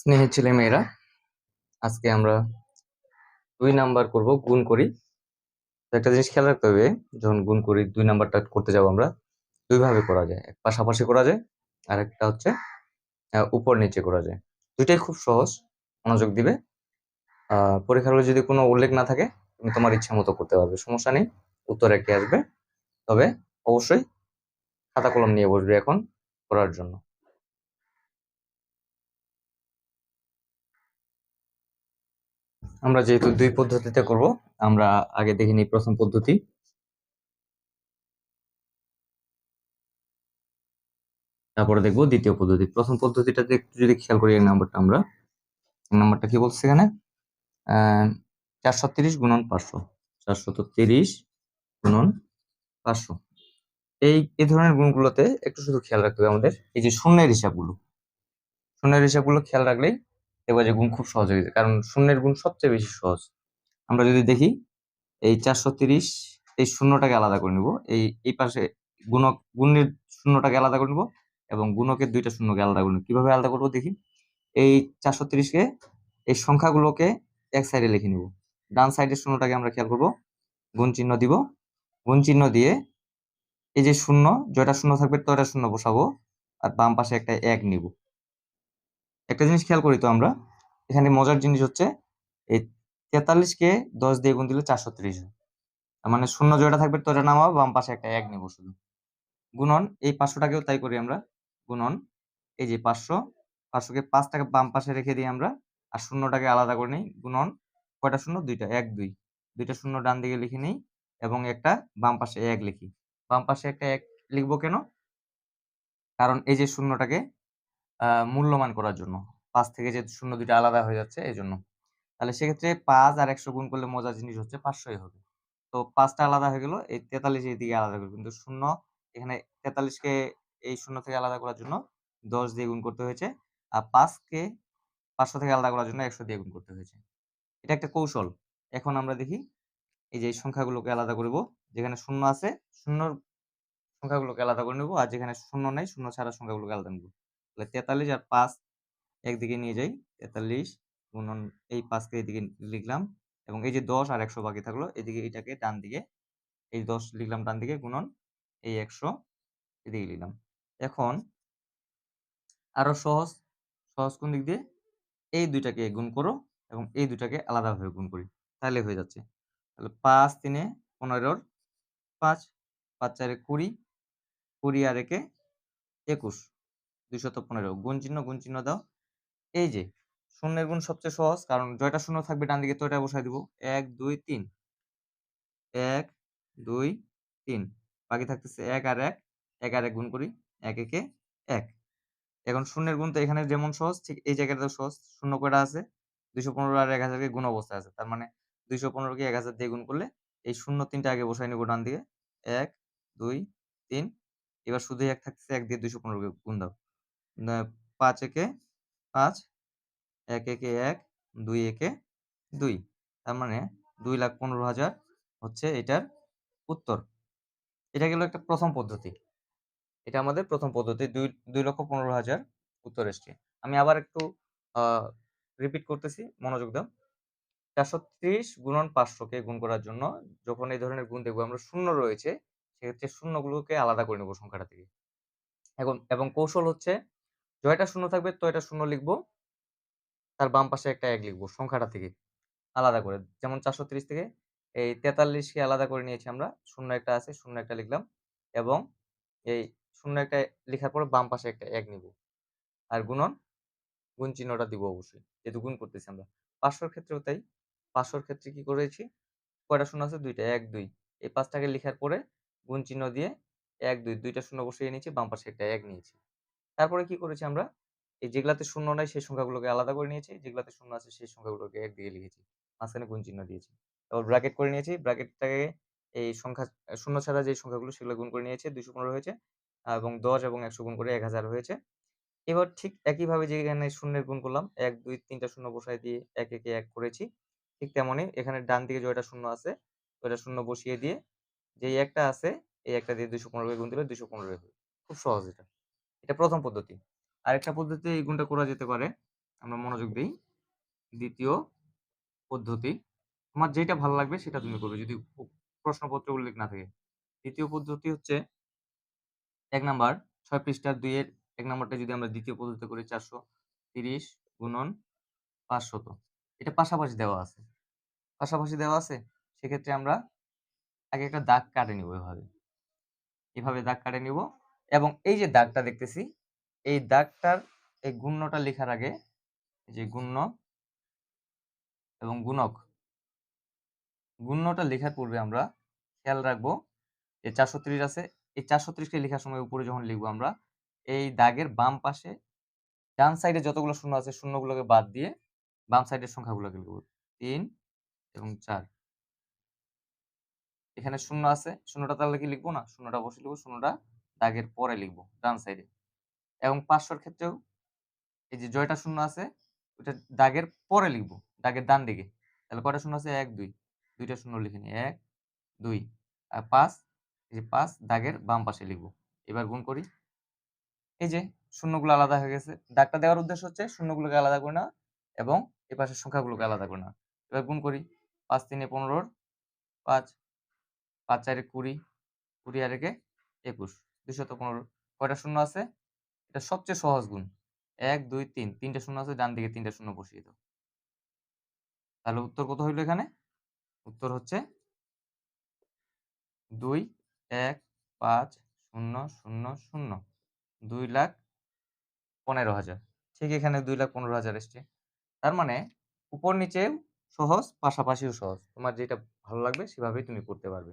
স্নেহের ছেলে মেয়েরা আজকে আমরা দুই নাম্বার করব গুণ করি। একটা জিনিস খেয়াল রাখতে হবে যখন গুণ করি দুই নাম্বারটা করতে যাব আমরা দুইভাবে করা যায়। এক পাশাপাশি করা যায় আর একটা হচ্ছে উপর নিচে করা যায়। দুইটাই খুব সহজ মনোযোগ দিবে। পরীক্ষার হলে যদি কোনো উল্লেখ না থাকে তুমি তোমার ইচ্ছা মতো করতে পারবে সমস্যা নেই উত্তর একই আসবে। তবে অবশ্যই খাতা কলম নিয়ে বসবে এখন করার জন্য। আমরা যেহেতু দুই পদ্ধতিতে করব, আমরা আগে দেখে নিই প্রথম পদ্ধতি। তারপরে দেখব দ্বিতীয় পদ্ধতি। প্রথম পদ্ধতিটাতে একটু যদি খেয়াল করি এই নাম্বারটা আমরা। নাম্বারটা কি বলছে এখানে? চারশো তিরিশ গুণন পাঁচশো। চারশত তিরিশ গুণন পাঁচশো। এই এই ধরনের গুণগুলোতে একটু শুধু খেয়াল রাখতে হবে আমাদের। এই যে শূন্যের হিসাবগুলো। শূন্যের হিসাবগুলো খেয়াল রাখলেই দেখব যে গুণ খুব সহজ হয়ে যায় কারণ শূন্যের গুণ সবচেয়ে বেশি সহজ। আমরা যদি দেখি, এই চারশো তিরিশ, এই শূন্যটাকে আলাদা করে নিব। এই এই পাশে গুণক, গুণের শূন্যটাকে আলাদা করে নিব এবং গুণকের দুইটা শূন্যকে আলাদা করে নিব। কীভাবে আলাদা করব দেখি? এই চারশো তিরিশকে এই সংখ্যাগুলোকে এক সাইডে লিখে নিব। ডান সাইডের শূন্যটাকে আমরা খেয়াল করব। গুণ চিহ্ন দিব। গুণ চিহ্ন দিয়ে এই যে শূন্য জয়টা শূন্য থাকবে তয়টা শূন্য বসাবো। আর বাম পাশে একটা এক নিব। একটা জিনিস খেয়াল করি তো আমরা, এখানে মজার জিনিস হচ্ছে এই তেতাল্লিশকে দশ দিয়ে গুণ দিলে চারশো ত্রিশ তার মানে শূন্য জয়টা থাকবে তোটা নামাবো বাম পাশে একটা এক নিব শুধু। গুণন, এই পাঁচশোটাকেও তাই করি আমরা। গুণন, এই যে পাঁচশো, পাঁচশোকে পাঁচ টাকা বাম পাশে রেখে দিই আমরা, আর শূন্যটাকে আলাদা করে নিই। গুণন, কয়টা শূন্য? দুইটা, এক, দুই। দুইটা শূন্য ডান দিকে লিখে নিই এবং একটা বাম পাশে এক লিখি। বাম পাশে একটা এক লিখব কেন? কারণ এই যে শূন্যটাকে মূল্যমান করার জন্য। পাঁচ থেকে যে শূন্য দুইটা আলাদা হয়ে যাচ্ছে এই জন্য তাহলে সেক্ষেত্রে পাঁচ আর একশো গুণ করলে মজার জিনিস হচ্ছে পাঁচশোই হবে। তো পাঁচটা আলাদা হয়ে গেল, এই তেতাল্লিশ এই দিকে আলাদা করবে। কিন্তু শূন্য, এখানে তেতাল্লিশকে এই শূন্য থেকে আলাদা করার জন্য দশ দিয়ে গুণ করতে হয়েছে। আর পাঁচকে পাঁচশো থেকে আলাদা করার জন্য একশো দিয়ে গুণ করতে হয়েছে। এটা একটা কৌশল। এখন আমরা দেখি, এই যে সংখ্যাগুলোকে আলাদা করব যেখানে শূন্য আছে, শূন্যর সংখ্যাগুলোকে আলাদা করে নেব। আর যেখানে শূন্য নেই, শূন্য ছাড়া সংখ্যাগুলোকে আলাদা নেব। তাহলে তেতাল্লিশ আর পাঁচ একদিকে নিয়ে যাই, তেতাল্লিশ গুণন এই পাঁচকে এদিকে লিখলাম এবং এই যে দশ আর একশো বাকি থাকল এদিকে এটাকে ডান দিকে, এই দশ লিখলাম ডান দিকে গুণন এই একশো এদিকে লিখলাম। এখন আরও সহজ সহজ কোন দিক দিয়ে? এই দুইটাকে গুণ করো এবং এই দুইটাকে আলাদাভাবে গুণ করি, তাহলে হয়ে যাচ্ছে। তাহলে পাঁচ তিনে পনেরোর পাঁচ পাঁচ চারে কুড়ি কুড়ি আর একে একুশ। দুইশত পনেরো। গুণ চিহ্ন গুণ চিহ্ন দাও। এই যে, শূন্যের গুণ সবচেয়ে সহজ, কারণ জয়টা শূন্য থাকবে ডান দিকে তয়টা বসাই দিব। এক, দুই, তিন। এক, দুই, তিন। বাকি থাকতেছে এক আর এক। এক আর এক গুণ করি। এক, একে এক। এখন শূন্যের গুণ তো এখানে যেমন সহজ, ঠিক এই জায়গাটাও সহজ। শূন্য কয়টা আছে? দুইশো পনেরো আর এক হাজারকে গুণ অবস্থায় আছে। তার মানে দুইশো পনেরোকে এক হাজার দিয়ে গুণ করলে এই শূন্য তিনটা আগে বসাই নিব ডান দিকে এক, দুই, তিন। এবার শুধু এক থাকতেছে, এক দিয়ে দুইশো পনেরোকে গুণ দাও। পাঁচ একে পাঁচ, এক একে এক, দুই একে দুই। তার মানে দুই লাখ পনেরো হাজার হচ্ছে এটার উত্তর। এটা গেল একটা প্রথম পদ্ধতি। এটা আমাদের প্রথম পদ্ধতি। দুই দুই লক্ষ পনেরো হাজার উত্তর এসছে। আমি আবার একটু রিপিট করতেছি, মনোযোগ দাও। চারশো ত্রিশ গুণন পাঁচশোকে গুণ করার জন্য যখন এই ধরনের গুণ দেখব, আমরা শূন্য রয়েছে, সেক্ষেত্রে শূন্যগুলোকে আলাদা করে নেব সংখ্যাটা থেকে। এখন, এবং কৌশল হচ্ছে জয়টা শূন্য থাকবে, তো এটা শূন্য লিখব। তার বাম পাশে একটা এক লিখব সংখ্যাটা থেকে আলাদা করে। যেমন চারশো ত্রিশ থেকে এই তেতাল্লিশকে আলাদা করে নিয়েছি আমরা, শূন্য একটা আছে, শূন্য একটা লিখলাম এবং এই শূন্য একটা লেখার পরে বাম পাশে একটা এক নিব। আর গুণন, গুণ চিহ্নটা দিব অবশ্যই, যেহেতু গুণ করতেছি আমরা। পাঁচশোর ক্ষেত্রেও তাই, পাঁচশোর ক্ষেত্রে কি করেছি? কয়টা শূন্য আছে? দুইটা, এক, দুই। এই পাঁচটাকে লেখার পরে গুণ চিহ্ন দিয়ে এক, দুই, দুইটা শূন্য বসিয়ে নিয়েছি, বাম পাশে একটা এক নিয়েছি। তারপরে কি করেছি আমরা? এই যেগুলাতে শূন্য নাই সেই সংখ্যাগুলোকে আলাদা করে নিয়েছি, যেগুলাতে শূন্য আছে সেই সংখ্যাগুলোকে এক দিকে লিখেছি। মাঝখানে গুণ চিহ্ন দিয়েছি। তারপর ব্র্যাকেট করে নিয়েছি ব্র্যাকেটটাকে এই সংখ্যা, শূন্য ছাড়া যে সংখ্যাগুলো সেগুলো গুণ করে নিয়েছে, দুইশো পনেরো হয়েছে এবং দশ এবং একশো গুণ করে এক হাজার হয়েছে। এবার ঠিক একইভাবে যে এখানে শূন্যের গুণ করলাম, এক, দুই, তিনটা শূন্য বসাই দিয়ে এক, একে এক করেছি, ঠিক তেমনই এখানে ডান দিকে জয়টা শূন্য আছে, ওইটা শূন্য বসিয়ে দিয়ে যে একটা আছে, এই একটা দিয়ে দুইশো পনেরোকে গুণ দিলে দুইশো পনেরো খুব সহজ এটা। এটা প্রথম পদ্ধতি। আরেকটা পদ্ধতি এই গুণটা করা যেতে পারে আমরা মনোযোগ দিই। দ্বিতীয় পদ্ধতি তোমার যেটা ভালো লাগবে সেটা তুমি করবে যদি প্রশ্নপত্র উল্লেখ না থাকে। দ্বিতীয় পদ্ধতি হচ্ছে এক নাম্বার ছয় পৃষ্ঠার দুইয়ের এক নাম্বারটা যদি আমরা দ্বিতীয় পদ্ধতি করি চারশো তিরিশ গুণন পাঁচশত। এটা পাশাপাশি দেওয়া আছে। পাশাপাশি দেওয়া আছে সেক্ষেত্রে আমরা আগে একটা দাগ কাটে নিব এভাবে। এভাবে দাগ কাটে নিব এবং এই যে দাগটা দেখতেছি, এই দাগটার, এই গুণ্যটা লেখার আগে যে গুণ্য এবং গুণক, গুণ্যটা লেখার পূর্বে আমরা খেয়াল রাখব যে চারশো ত্রিশ আছে। এই চারশো ত্রিশকে লেখার সময় উপরে যখন লিখব আমরা, এই দাগের বাম পাশে, ডান সাইডে যতগুলো শূন্য আছে, শূন্যগুলোকে বাদ দিয়ে বাম সাইডের সংখ্যাগুলোকে লিখব। তিন এবং চার। এখানে শূন্য আছে, শূন্যটা তাহলে কি লিখব না? শূন্যটা বসে লিখব, শূন্যটা দাগের পরে লিখব, ডান সাইডে। এবং পাঁচশোর ক্ষেত্রেও এই যে জয়টা শূন্য আছে ওটা দাগের পরে লিখব, দাগের ডান দিকে। তাহলে কয়টা শূন্য আছে? এক, দুই। দুইটা শূন্য লিখে নি এক, দুই আর পাঁচ, এই যে পাঁচ দাগের বাম পাশে লিখব। এবার গুণ করি। এই যে শূন্যগুলো আলাদা হয়ে গেছে, দাগটা দেওয়ার উদ্দেশ্য হচ্ছে শূন্যগুলোকে আলাদা করে না এবং এই পাশের সংখ্যাগুলোকে আলাদা করে না এবার গুণ করি, পাঁচ, তিনে পনেরোর, পাঁচ পাঁচ, চারে কুড়ি কুড়ি আর একে একুশ। দুশত পনেরো। কয়টা শূন্য আছে? এটা সবচেয়ে সহজ গুণ। এক, দুই, তিন। তিনটা শূন্য আছে, ডান দিকে তিনটা শূন্য বসিয়ে দাও। তাহলে উত্তর কত হইল এখানে? উত্তর হচ্ছে দুই, এক, পাঁচ, শূন্য শূন্য শূন্য। দুই লাখ পনেরো হাজার। ঠিক এখানে দুই লাখ পনেরো হাজার এসছে। তার মানে উপর নিচেও সহজ, পাশাপাশিও সহজ। তোমার যেটা ভালো লাগবে সেভাবেই তুমি করতে পারবে।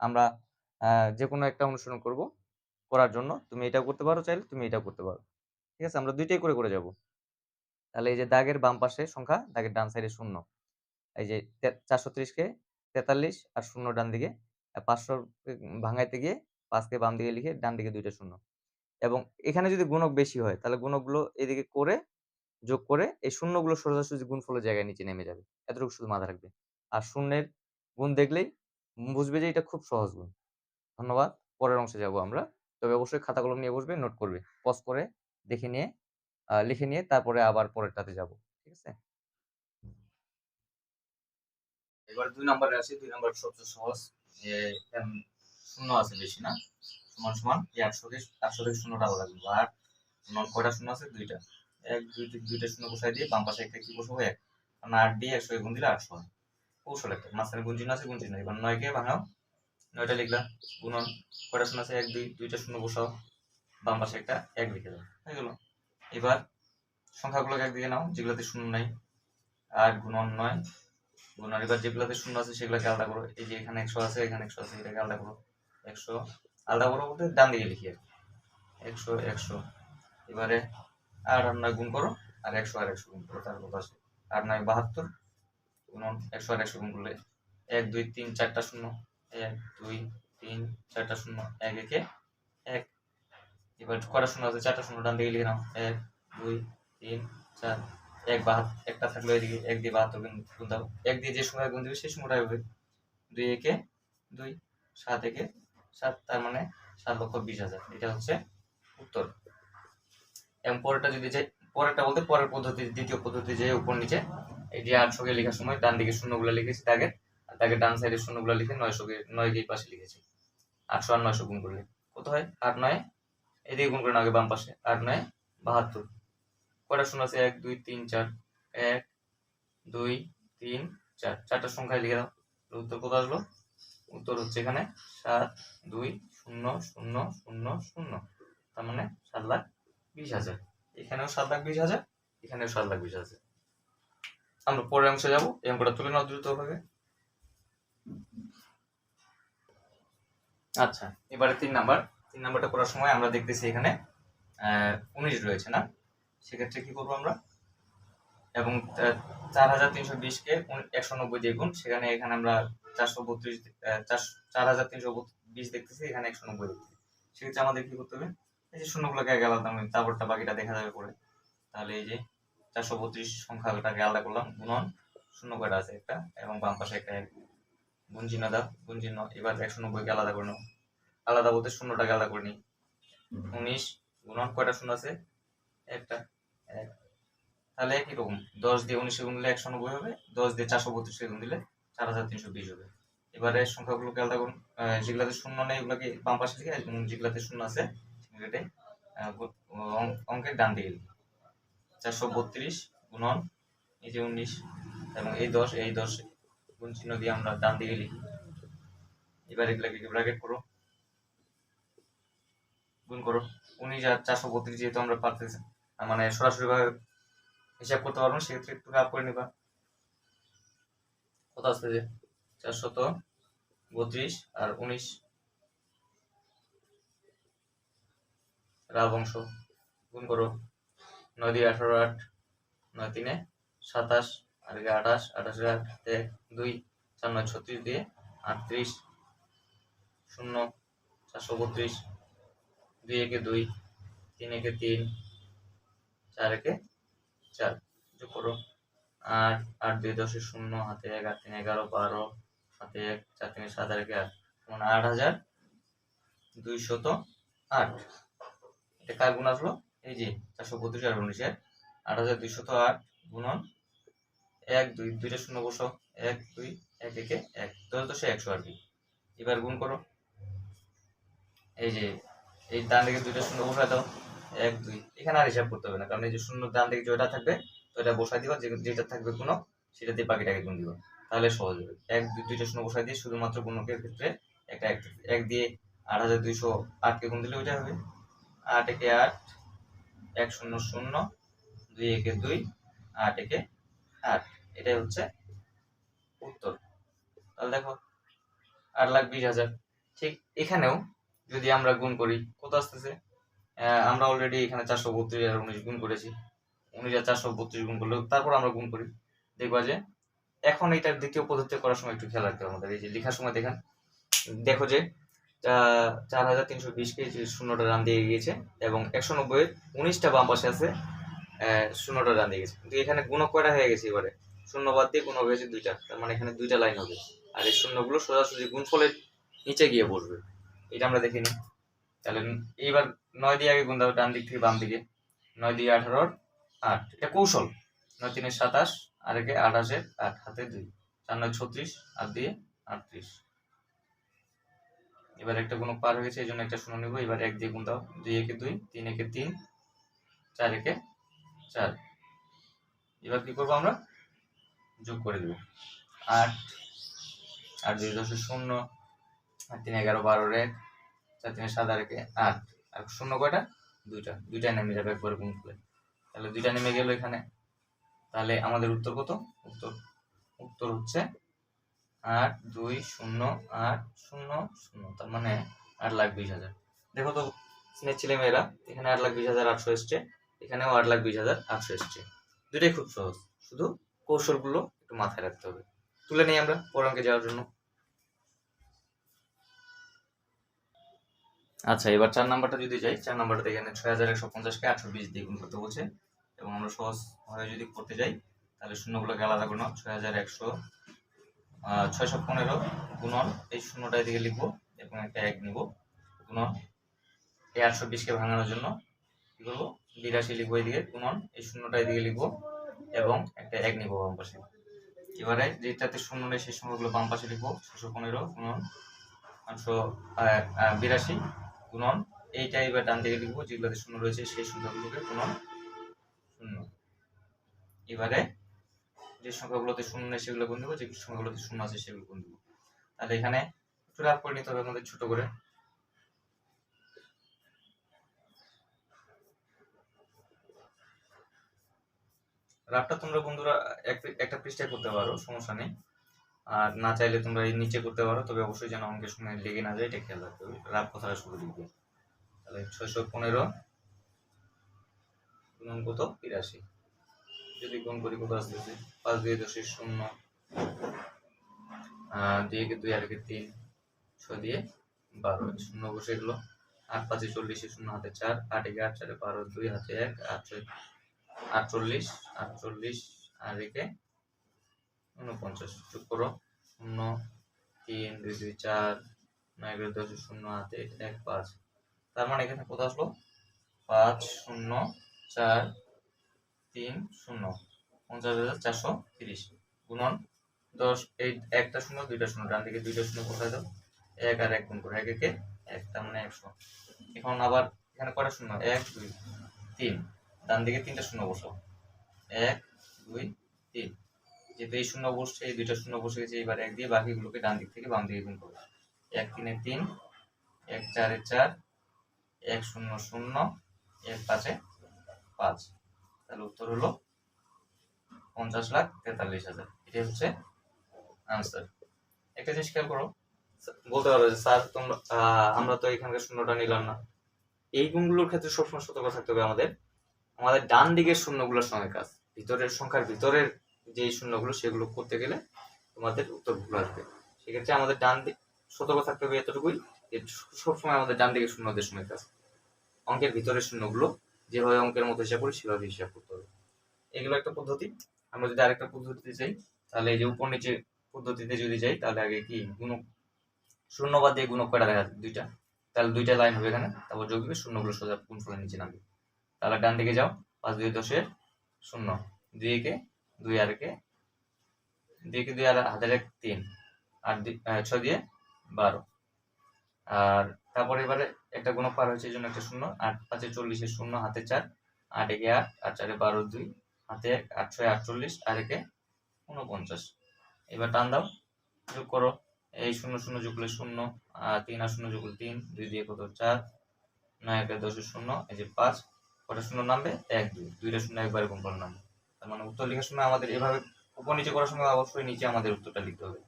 আমরা যে কোনো একটা অনুসরণ করব। করার জন্য তুমি এটাও করতে পারো চাইলে তুমি এটাও করতে পারো। ঠিক আছে? আমরা দুইটাই করে করে যাব। তাহলে এই যে দাগের বাম পাশে সংখ্যা, দাগের ডান সাইডে শূন্য। এই যে চারশো ত্রিশকে তেতাল্লিশ আর শূন্য ডান দিকে পাঁচশো ভাঙাইতে গিয়ে পাঁচকে বাম দিকে লিখে ডান দিকে দুইটা শূন্য। এবং এখানে যদি গুণক বেশি হয়, তাহলে গুণকগুলো এদিকে করে, যোগ করে এই শূন্যগুলো সোজাসুজি গুণফলের জায়গায় নিচে নেমে যাবে। এতটুকু শুধু মাথা রাখবে। আর শূন্যের গুণ দেখলেই বুঝবে যে এটা খুব সহজ গুণ। ধন্যবাদ। পরের অংশে যাব আমরা। তবে অবশ্যই খাতা কলম নিয়ে বসবে, নোট করবে। পজ করে দেখে নিয়ে লিখে নিয়ে তারপরে আবার পরেরটাতে যাব, ঠিক আছে? এবার দুই নম্বরে আসি, দুই নম্বর সবচেয়ে সহজ শূন্য আছে বেশি না, সমান সমান, এই একশো থেকে একশো থেকে শূন্যটা আলাদা করব, আর কয়টা শূন্য আছে? দুইটা। এক, দুই দুইটা শূন্য বসাই দিয়ে বাম পাশে একটা কি বসাবো? এক। কারণ আট দিয়ে একশো গুণ দিলে আটশো হয়। কৌশল একটা, মাঝখানে চিহ্ন আছে চিহ্ন এবার নয়কে ভাঙাও নয়টা লিখলাম গুণন কয়টা শূন্য আছে? এক, দুই, দুইটা শূন্য বসাও, বাম পাশে একটা এক লিখে দাও। হয়ে গেল। এবার সংখ্যাগুলোকে একদিকে নাও, যেগুলোতে শূন্য নাই, আর গুণন নয়। গুণন এবার যেগুলোতে শূন্য আছে সেগুলোকে আলাদা করো। এই যে এখানে একশো আছে, এখানে একশো আছে, এটাকে আলাদা করো। একশো, আলাদা করো বলতে ডান দিকে লিখি আর। একশো একশো। এবারে আট আর নয় গুণ করো, আর একশো আর একশো গুণ করো তার কত আসে আট নয় বাহাত্তর গুণন একশো আর একশো গুণ করলে এক, দুই, তিন, চারটা শূন্য। এক, দুই, তিন, চারটা শূন্য, এক, একে এক। এবার কটা শূন্য আছে? চারটা শূন্য ডান দিকে লিখে নাও। এক, দুই, তিন, চার, এক বাহাত্তর একটা থাকল এদিকে এক দিয়ে বাহাত্তর গুণ দাও। এক দিয়ে যে সময় গুণ দিবে, সেই সময়টাই হবে দুই একে দুই, সাত একে সাত, তার মানে সাত লক্ষ বিশ হাজার। এটা হচ্ছে উত্তর। এবং পরেরটা যদি যাই পরেরটা বলতে পরের পদ্ধতি, দ্বিতীয় পদ্ধতি যে উপর নিচে, এই যে আটশোকে লেখার সময় ডান দিকে শূন্যগুলো লিখেছি দাগের দাগের ডান সাইডে শূন্যগুলো লিখে নয়শোকে নয় এই পাশে লিখেছি। আটশো আর নয়শো গুণ করলে। কত হয়? আট, নয়। এদিকে গুণ করেন আগে বাম পাশে। আট, নয়, বাহাত্তর। কয়টা শূন্য আছে? এক, দুই, তিন, চার। এক, দুই, তিন, চার। চারটা সংখ্যায় লিখে দাও। উত্তর কোথায় আসলো? উত্তর হচ্ছে এখানে সাত, দুই, শূন্য শূন্য শূন্য শূন্য। তার মানে সাত লাখ বিশ হাজার। এখানেও সাত লাখ বিশ হাজার, এখানেও সাত লাখ বিশ হাজার। আমরা পরের অংশে যাব। এই অঙ্কটা তুলে নাও দ্রুত ভাবে আচ্ছা এবারে তিন নাম্বার। তিন নাম্বারটা করার সময় আমরা দেখতেছি এখানে উনিশ রয়েছে না? সেক্ষেত্রে কি করব আমরা? এবং চার হাজার তিনশো বিশকে একশো নব্বই দিয়ে গুণ সেখানে এখানে আমরা চারশো বত্রিশ চার হাজার তিনশো বিশ দেখতেছি এখানে একশো নব্বই দেখতেছি। সেক্ষেত্রে আমাদের কি করতে হবে? এই যে শূন্যগুলোকে আগে আলাদা করলাম, তারপরটা বাকিটা দেখা যাবে পরে। তাহলে এই যে চারশো বত্রিশ সংখ্যাটাকে আলাদা করলাম গুণন শূন্য আছে একটা এবং বাম পাশে একটা চিহ্ন দাও গুণ এবার একশো নব্বইকে আলাদা করে নাও আলাদা বলতে শূন্যটাকে আলাদা করে নিই? উনিশ, গুণন কয়টা শূন্য আছে? একটা, এক। তাহলে একই রকম। দশ দিয়ে উনিশে গুণ দিলে একশো নব্বই হবে, দশ দিয়ে চারশো বত্রিশে গুণ দিলে চার হাজার তিনশো বিশ হবে। এবারে সংখ্যাগুলোকে আলাদা করুন? যেগুলাতে শূন্য নেই ওগুলোকে বাম পাশে এবং যেগুলাতে শূন্য আছে সেগুলোতে অঙ্ক- অঙ্কের ডান দিকে চারশো বত্রিশ, গুণন, এই যে উনিশ, এবং এই দশ এই দশ গুণ চিহ্ন দিয়ে আমরা ডান দিকে লিখি? এবার এগুলাকে ব্র্যাকেট করো? গুণ করো। উনিশ আর চারশো বত্রিশ যেহেতু আমরা পারতেছি মানে সরাসরি ভাবে হিসাব করতে পারব সেক্ষেত্রে একটু রাফ করে নিবা। কত আসতে যে? চারশত বত্রিশ আর উনিশ? রাব গুণ করো। নয় দিয়ে আঠারো আট, নয় তিনে সাতাশ। আর একে আঠাশ আঠাশের আট এক দুই, চার নয়, ছত্রিশ দিয়ে আটত্রিশ, শূন্য, চারশো বত্রিশ, দুই একে দুই, তিন একে তিন, চার একে চার। যোগ করো। আট আট দুই দশে শূন্য হাতে এক, আট তিন এগারো, বারো হাতে এক, চার তিনে সাত আর একে আট। মানে আট হাজার দুইশত আট। এটা কার গুণ আসলো? এই যে চারশো বত্রিশ আর উনিশের আট হাজার দুইশত আট গুণন এক, দুই, দুইটা শূন্য বসো। এক, দুই, এক, একে এক। দশ দশে একশো আর কি। এবার গুণ করো। এই যে, এই ডান দিকে দুইটা শূন্য বসায় দাও। এক, দুই। এখানে আর হিসাব করতে হবে না, কারণ এই যে শূন্য ডান দিকে যেটা থাকবে তো এটা বসাই দিবা যেটা থাকবে কোনো সেটা দিয়ে বাকিটাকে গুণ দিবা। তাহলে সহজ হবে। এক, দুই, দুইটা শূন্য বসাই দিয়ে শুধুমাত্র গুণকের ক্ষেত্রে একটা এক এক দিয়ে আট হাজার দুইশো আটকে গুণ দিলে ওইটা হবে। আট একে আট, এক শূন্য শূন্য, দুই একে দুই, আট একে আট। এটাই হচ্ছে উত্তর। তাহলে দেখো, আট লাখ বিশ হাজার। ঠিক এখানেও যদি আমরা গুণ করি, কত আসতেছে? আমরা অলরেডি এখানে চারশো বত্রিশ আর উনিশ গুণ করেছি। উনিশ আর চারশো বত্রিশ গুণ করলে তারপর আমরা গুণ করি। দেখবা যে এখন এটার দ্বিতীয় পদ্ধতি করার সময় একটু খেয়াল রাখতে হবে আমাদের। এই যে লেখার সময় দেখেন, দেখো যে চার হাজার তিনশো বিশ কেজি শূন্যটা রান দিয়ে গিয়েছে এবং একশো নব্বই উনিশটা বাম পাশে আছে শূন্যটা রান দিয়ে গেছে। কিন্তু এখানে গুণক কয়টা হয়ে গেছে এবারে? শূন্য বাদ দিয়ে গুণক হয়েছে দুইটা। তার মানে এখানে দুইটা লাইন হবে। আর এই শূন্যগুলো সোজাসুজি গুণফলের নিচে গিয়ে বসবে এটা আমরা দেখে নিই। তাহলে এইবার নয় দিয়ে আগে গুণ দাও, ডান দিক থেকে বাম দিকে। নয় দিয়ে আঠারোর আট। এটা কৌশল। নয় তিনের সাতাশ আর একে আঠাশের আট, হাতে দুই। চার নয় ছত্রিশ আর দিয়ে আটত্রিশ। এবার একটা গুণ পার হয়ে গেছে, এই জন্য একটা শূন্য নেব। এবার এক দিয়ে গুণ দাও। দুই একে দুই, তিন একে তিন, চার একে চার। এবার কি করব আমরা? যোগ করে দেবো। আট আট দুই দশের শূন্য, আর তিন এগারো বারোর এক চার তিনে সাত আর একে আট। আর শূন্য কয়টা? দুইটা। দুইটা নেমে যাবে একবার গুণ করে তাহলে দুইটা নেমে গেল এখানে। তাহলে আমাদের উত্তর কত? উত্তর উত্তর হচ্ছে আট, দুই, শূন্য, আট, শূন্য শূন্য। তার মানে আট লাখ বিশ হাজার। দেখো তো স্নেহ ছেলে মেয়েরা, এখানে আট লাখ বিশ হাজার আটশো এসছে, এখানেও আট লাখ বিশ হাজার আটশো এসছে। দুটাই খুব সহজ। শুধু কৌশলগুলো একটু মাথায় রাখতে হবে। তুলে নেই আমরা পরের অঙ্কে যাওয়ার জন্য। আচ্ছা এবার চার নাম্বারটা যদি যাই, চার নাম্বারটা এখানে ছয় হাজার একশো পঞ্চাশকে আটশো বিশ দিয়ে গুণ করতে বলছে। এবং আমরা সহজ ভাবে যদি করতে যাই, তাহলে শূন্যগুলোকে আলাদা করে নাও। ছয় হাজার একশো ছয়শো পনেরো গুণন এই শূন্যটা এদিকে লিখব এবং একটা এক নিব। গুণন এই আটশো বিশকে ভাঙানোর জন্য কি করব? বিরাশি লিখব এদিকে গুণন এই শূন্যটা এদিকে লিখব। এবং একটা এক নিব বাম পাশে। এবারে যেটাতে শূন্য নেই, সেই সংখ্যাগুলো বাম পাশে লিখব, ছশো পনেরো গুণন আটশো বিরাশি গুণন এইটা এবার ডান দিকে লিখব, যেগুলোতে শূন্য রয়েছে সেই সংখ্যাগুলোকে গুণন শূন্য। এবারে যে সংখ্যাগুলোতে শূন্য নেই, সেগুলো গুণ দেবো, যে সংখ্যাগুলোতে শূন্য আছে, সেগুলো গুণ দেবো। তাহলে এখানে একটু রাফ করে নিতে হবে আমাদের ছোট করে। রাফটা তোমরা বন্ধুরা একটা পৃষ্ঠায় করতে পারো, সমস্যা নেই। আর না চাইলে তোমরা এই নিচে করতে পারো, তবে অবশ্যই যেন অঙ্কের সময় লেগে না যায়, এটা খেয়াল রাখতে হবে। রাফ কথাটা শুরু লিখবে তাহলে ছয়শো পনেরো গুণন কত? তিরাশি যদি গুণ করি কত আসতেছে পাঁচ দুই দশের শূন্য। দুই একে দুই, আর একে তিন। ছয় দিয়ে বারো শূন্য বসে গেলো। আট পাঁচে চল্লিশে শূন্য, হাতে চার। আট একে আট, চারে বারো, দুই, হাতে এক। আট ছয় আটচল্লিশ আটচল্লিশ আর একে উনপঞ্চাশ যোগ করো। শূন্য, তিন, দুই দুই, চার, নয় এগারো দশ, শূন্য হাতে এক পাঁচ। তার মানে এখানে কত আসলো? পাঁচ, শূন্য, চার, তিন, শূন্য। পঞ্চাশ হাজার চারশো তিরিশ। গুণন দশ এই একটা শূন্য, দুইটা শূন্য। ডান দিকে দুইটা শূন্য কোথায় দাও? এক আর এক গুণ করে। এক, একে এক, তার মানে একশো। এখন আবার এখানে কটা শূন্য? এক, দুই, তিন। ডান দিকে তিনটা শূন্য বসো এক, দুই, তিন। যেহেতু এই শূন্য বসছে, এই দুইটা শূন্য বসে গেছে, এবার এক দিয়ে বাকিগুলোকে ডান দিক থেকে বাম দিকে গুণ করবে। এক, তিনে তিন, এক, চারে চার, এক শূন্য শূন্য, এক পাঁচে পাঁচ। তাহলে উত্তর হলো পঞ্চাশ লাখ তেতাল্লিশ হাজার। এটাই হচ্ছে আনসার একটা জিনিস খেয়াল করো, বলতে পারো যে, স্যার, তোমরা আমরা তো এখানকার শূন্যটা নিলাম না। এই গুণগুলোর ক্ষেত্রে সবসময় সতর্ক থাকতে হবে আমাদের। আমাদের ডান দিকের শূন্যগুলোর সঙ্গে কাজ। ভিতরের সংখ্যার ভিতরের যে শূন্যগুলো, সেগুলো করতে গেলে তোমাদের উত্তর ভুল আসবে। সেক্ষেত্রে আমাদের ডান দিক, সতর্ক থাকতে হবে এতটুকুই যে সবসময় আমাদের ডান দিকের শূন্যদের সঙ্গে কাজ। অঙ্কের ভিতরের শূন্যগুলো যেভাবে অঙ্কের মতো হিসাব করি, সেভাবে হিসাব করতে হবে। এগুলো একটা পদ্ধতি। আমরা যদি আরেকটা পদ্ধতিতে যাই, তাহলে এই যে উপর নিচে পদ্ধতিতে যদি যাই, তাহলে আগে কি গুণক শূন্যবাদ দিয়ে গুণক করা দেখা দুইটা। তাহলে দুইটা লাইন হবে এখানে। তারপর যোগ দিবে, শূন্যগুলো সোজা গুণ ফলের নিচে নামবে? তাহলে ডান দিকে যাও, পাঁচ দুই দশের শূন্য। দুই একে, দুই আর একে, দুই একে দুই আর হাজার এক তিন আর ছয় দিয়ে বারো। আর তারপরে এবারে একটা গুণক পার হয়েছে এই জন্য একটা শূন্য, আট পাঁচে চল্লিশের শূন্য, হাতে চার, আট একে আট, আর চারে বারো দুই, হাতে এক, আট ছয় আটচল্লিশ, আর একে উনপঞ্চাশ এবার টান দাও, যোগ করো, এই শূন্য শূন্য যোগ করলে শূন্য, আর তিন আর শূন্য যোগ করলে তিন, দুই দিয়ে কত চার, নয় একে দশের শূন্য, এই যে পাঁচ কটা শূন্য নামবে? এক, দুই। দুইটা শূন্য একবারে গুণ করে নামবে। তার মানে উত্তর লেখার সময় আমাদের এভাবে উপর নিচে করার সময় অবশ্যই নিচে আমাদের উত্তরটা লিখতে হবে।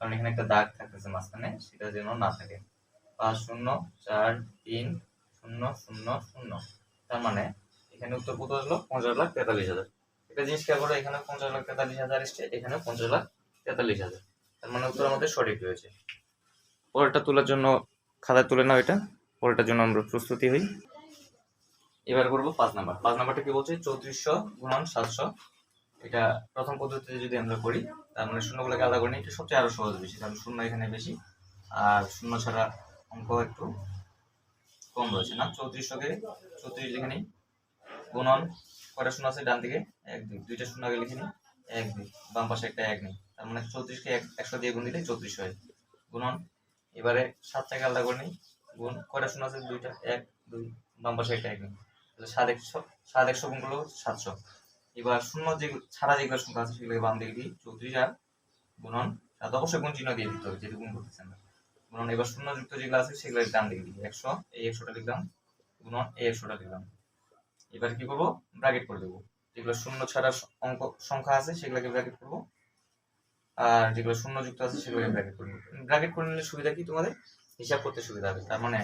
কারণ এখানে একটা দাগ থাকতেছে মাঝখানে, সেটা যেন না থাকে। পাঁচ, শূন্য, চার, তিন, শূন্য শূন্য শূন্য। তার মানে এখানে উত্তর কত আসলো? পঞ্চাশ লাখ তেতাল্লিশ হাজার। একটা জিনিস খেয়াল করো, এখানে পঞ্চাশ লাখ তেতাল্লিশ হাজার এসছে এখানে পঞ্চাশ লাখ তেতাল্লিশ হাজার। তার মানে উত্তর আমাদের সঠিক রয়েছে। পরেরটা তোলার জন্য খাতায় তুলে নাও এটা। পরেরটার জন্য আমরা প্রস্তুতি হই। এবার করব পাঁচ নাম্বার। পাঁচ নাম্বারটা কি বলছে? চৌত্রিশশো গুণন সাতশো। এটা প্রথম পদ্ধতিতে যদি আমরা করি, তার মানে শূন্যগুলোকে আলাদা করে নিই, এটা সবচেয়ে আরও সহজ বেশি। কারণ শূন্য এখানে বেশি, আর শূন্য ছাড়া অঙ্ক একটু কম রয়েছে না? চৌত্রিশশোকে চৌত্রিশ লিখে নিই। গুণন কয়টা শূন্য আছে? ডান দিকে এক দুই। দুইটা শূন্য আগে লিখে নিই। এক দুই। বাম পাশে একটা এক নেই। তার মানে চৌত্রিশকে এক, একশো দিয়ে গুণ দিলে চৌত্রিশ হয়। গুণন এবারে সাতটাকে আলাদা করে নিই। গুণ কয়টা শূন্য আছে? দুইটা। এক, দুই। বাম পাশে একটা এক নেই। সাত একশো সাত একশো গুণ করল সাতশো। এবার শূন্য যে ছাড়া যেগুলো সংখ্যা আছে সেগুলোকে বাম দিকে দিই। চৌত্রিশ আর গুণন সাত। অবশ্যই গুণ চিহ্ন দিয়ে দিতে হবে, যেহেতু গুণ করতেছে আমরা। গুণন, এবার শূন্য যুক্ত যেগুলো আছে সেগুলো ডান দিকে দিই। একশো, এই একশোটা লিখলাম। গুণন, এই একশোটা লিখলাম। এবার কি করব? ব্র্যাকেট করে দেবো। যেগুলো শূন্য ছাড়া অঙ্ক, সংখ্যা আছে সেগুলোকে ব্র্যাকেট করব। আর যেগুলো শূন্য যুক্ত আছে সেগুলোকে ব্র্যাকেট করে নেব। ব্র্যাকেট করে নিলে সুবিধা কি? তোমাদের হিসাব করতে সুবিধা হবে। তার মানে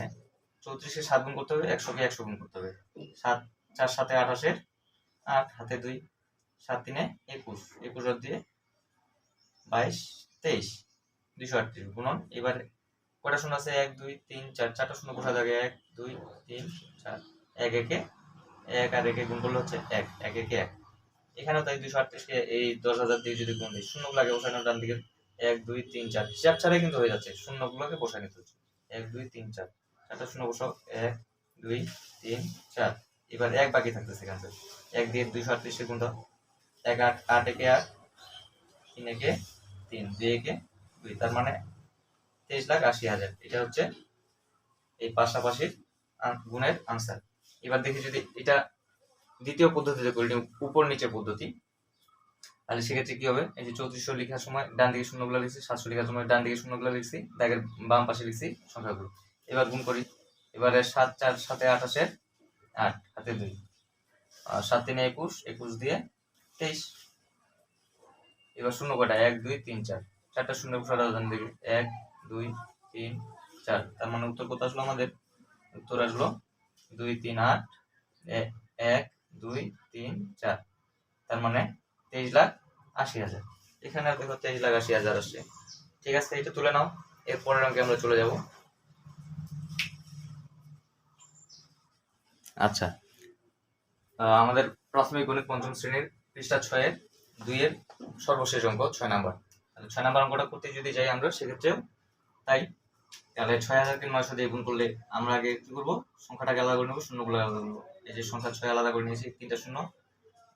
চৌত্রিশে সাত গুণ করতে হবে, একশোকে একশো গুণ করতে হবে। সাত, চার সাথে আঠাশের আট, হাতে দুই, সাত তিনে একুশ। একুশ আর দিয়ে বাইশ, তেইশ। দুইশো আটত্রিশ গুণন। এবার কটা শূন্য আছে? এক, দুই, তিন, চার। চারটা শূন্য কোথা থাকে এক, দুই, তিন, চার। এক, একে এক আর একে গুণ করলে হচ্ছে এক। এক, একে এক। এখানেও তাই দুইশো আটত্রিশকে এই দশ হাজার দিয়ে যদি গুণ দিই, শূন্যগুলোকে বসানো ডান দিকে এক, দুই, তিন, চার। হিসাব ছাড়াই কিন্তু হয়ে যাচ্ছে। শূন্যগুলোকে বসা নিতে হচ্ছে। এক, দুই, তিন, চার। চারটা শূন্য বসাও এক, দুই, তিন, চার। এবার এক বাকি থাকতেছে এখান এক দিয়ে দুইশো আটত্রিশে গুণ দাও এক আট আট একে আট, তিন একে তিন, দুই একে দুই। তার মানে তেইশ লাখ আশি হাজার। এটা হচ্ছে এই পাশাপাশির গুণের আনসার। এবার দেখি যদি এটা দ্বিতীয় পদ্ধতিতে করি উপর নিচে পদ্ধতি। তাহলে সেক্ষেত্রে কি হবে? এই যে চৌত্রিশশো লেখার সময় ডান দিকে শূন্যগুলো লিখছি, সাতশো লেখার সময় ডান দিকে শূন্যগুলো লিখছি দাগের বাম পাশে লিখছি সংখ্যাগুলো। এবার গুণ করি। এবারে সাত, চার সাথে আঠাশের আট, হাতে দুই। সাত, তিনে একুশ একুশ দিয়ে তেইশ। এবার শূন্য কটা এক, দুই, তিন, চার। চারটা শূন্য বসাটা ডান দিকে এক, দুই, তিন, চার। তার মানে উত্তর কত আসলো আমাদের? উত্তর আসলো দুই, তিন, আট এক, দুই, তিন, চার। তার মানে তেইশ লাখ আশি হাজার। এখানে আর দেখো তেইশ লাখ আশি হাজার আসছে। ঠিক আছে, এটা তুলে নাও। এর পরের অঙ্কে আমরা চলে যাব। আচ্ছা। আমাদের প্রাথমিক গণিত পঞ্চম শ্রেণির পৃষ্ঠা ছয়ের দুইয়ের সর্বশেষ অঙ্ক, ছয় নাম্বার। তাহলে ছয় নাম্বার অঙ্কটা করতে যদি যাই আমরা, সেক্ষেত্রেও তাই। তাহলে ছয় হাজারকে নয়শো দিয়ে গুণ করলে আমরা আগে কি করব? সংখ্যাটাকে আলাদা করে নেব, শূন্যগুলো আলাদা করব এই যে সংখ্যা ছয় আলাদা করে নিয়েছি, তিনটা শূন্য,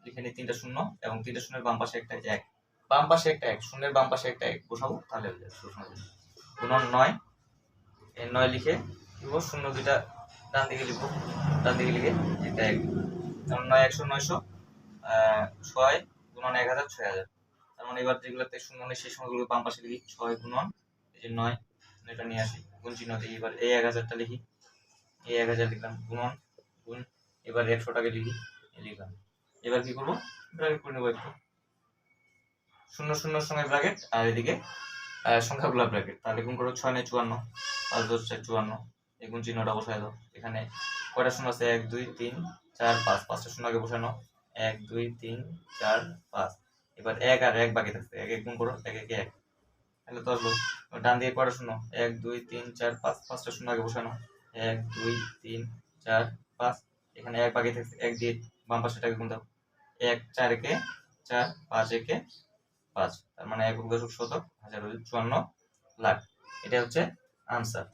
লিখে নিই তিনটা শূন্য, এবং তিনটা শূন্যের বাম পাশে একটা এক। বাম পাশে একটা এক, শূন্যের বাম পাশে একটা এক বসাবো, তাহলে গুণন নয় এই নয় লিখে লিখব শূন্য দুইটা ডান দিকে লিখব, ডান দিকে লিখে একটা এক। কারণ নয় একশো, নয়শো ছয় গুণন এক হাজার, ছয় হাজার। তার মানে এবার যেগুলোতে শূন্য নেই, সেই সময়গুলো বাম পাশে লিখি, ছয় গুণন, এই যে নয়, এটা নিয়ে আসি, গুণ চিহ্ন দিই এবার এই এক হাজারটা লিখি, এই এক হাজার লিখলাম, গুণন, গুণ, এবার একশোটাকে লিখি লিখলাম। এবার কি করব? ব্র্যাকেট করে নেব একটু। শূন্য, শূন্যর সঙ্গে ব্র্যাকেট আর এদিকে সংখ্যাগুলো ব্র্যাকেট তাহলে গুণ করো ছয় নয়, চুয়ান্ন, পাঁচ দশ, চার, চুয়ান্ন। এই গুণ চিহ্নটা বসায় দাও। এখানে কয়টা শূন্য আছে? এক, দুই, তিন, চার, পাঁচ। পাঁচটা আগে বসানো এক, দুই, তিন, চার, পাঁচ। এবার এক আর এক বাকি থাকছে। এক এক গুণ করো, এক এক এক। তাহলে তো আসলো ডান দিকে কয়টা শূন্য? এক, দুই, তিন, চার, পাঁচ। পাঁচটা আগে বসানো এক, দুই, তিন, চার, পাঁচ। এখানে এক বাকি থাকছে। এক দিয়ে বাম পাশেটাকে গুণ দাও। এক, চার একে চার, পাঁচ একে পাঁচ। তার মানে এক দশক শতক হাজার চুয়ান্ন লাখ। এটা হচ্ছে আনসার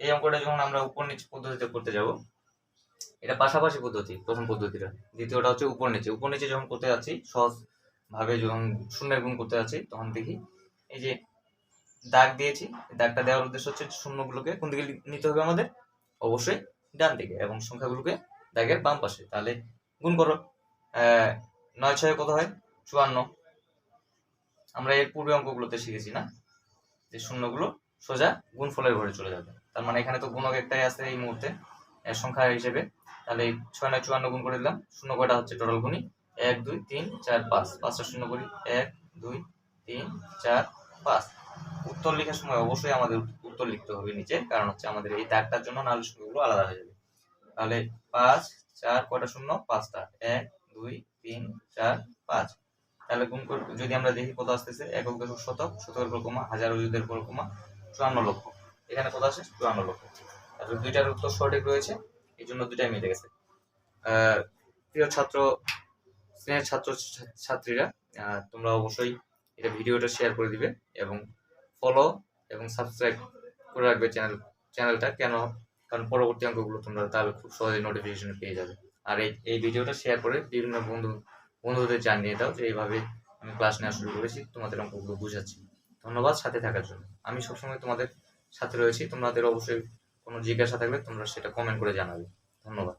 এই অঙ্কটা যখন আমরা উপর নিচে পদ্ধতিতে করতে যাব, এটা পাশাপাশি পদ্ধতি, প্রথম পদ্ধতিটা। দ্বিতীয়টা হচ্ছে উপর নিচে উপর নিচে যখন করতে যাচ্ছি সহজ ভাবে যখন শূন্যের গুণ করতে যাচ্ছি, তখন দেখি এই যে দাগ দিয়েছি দাগটা দেওয়ার উদ্দেশ্য হচ্ছে শূন্যগুলোকে কোন দিকে নিতে হবে আমাদের? অবশ্যই ডান দিকে এবং সংখ্যাগুলোকে দাগের বাম পাশে। তাহলে গুণ করো নয় ছয় কত হয়? চুয়ান্ন। আমরা এর পূর্বে অঙ্কগুলোতে শিখেছি না যে শূন্যগুলো সোজা গুণফলের ঘরে চলে যাবে। তার মানে এখানে তো গুণক একটাই আছে এই মুহূর্তে সংখ্যা হিসেবে। তাহলে ছয় নয় চুয়ান্ন গুণ করে দিলাম, শূন্য কয়টা হচ্ছে টোটাল গুণি এক, দুই, তিন, চার, পাঁচ। পাঁচটা শূন্য করি। এক, দুই, তিন, চার, পাঁচ। উত্তর লেখার সময় অবশ্যই আমাদের উত্তর লিখতে হবে নিচে, কারণ হচ্ছে আমাদের এই দাগটার জন্য নাহলে সংখ্যাগুলো আলাদা হয়ে যাবে। তাহলে পাঁচ, চার, কয়টা শূন্য? পাঁচটা। এক, দুই, তিন, চার, পাঁচ। তাহলে গুণ যদি আমরা দেখি কত আসতেছে, একক দশক শতক, শতকের পর কমা, হাজার অযুদের পর কমা, চুয়ান্ন লক্ষ। এখানে কত আছে চুয়ান্ন লক্ষ তাহলে দুইটার উত্তর সঠিক রয়েছে, এই জন্য দুইটাই মিলে গেছে। প্রিয় ছাত্র স্নেহের ছাত্র ছাত্রীরা তোমরা অবশ্যই এটা ভিডিওটা শেয়ার করে দিবে এবং ফলো এবং সাবস্ক্রাইব করে রাখবে চ্যানেল চ্যানেলটা কেন? কারণ পরবর্তী অঙ্কগুলো তোমরা তাহলে খুব সহজে নোটিফিকেশন পেয়ে যাবে। আর এই এই ভিডিওটা শেয়ার করে বিভিন্ন বন্ধু, বন্ধুদের জানিয়ে দাও যে এইভাবে আমি ক্লাস নেওয়া শুরু করেছি, তোমাদের অঙ্কগুলো বুঝাচ্ছি। ধন্যবাদ, সাথে থাকার জন্য। আমি সবসময় তোমাদের সাথে রয়েছি। তোমাদের অবশ্যই কোনো জিজ্ঞাসা থাকলে তোমরা সেটা কমেন্ট করে জানাবে। ধন্যবাদ।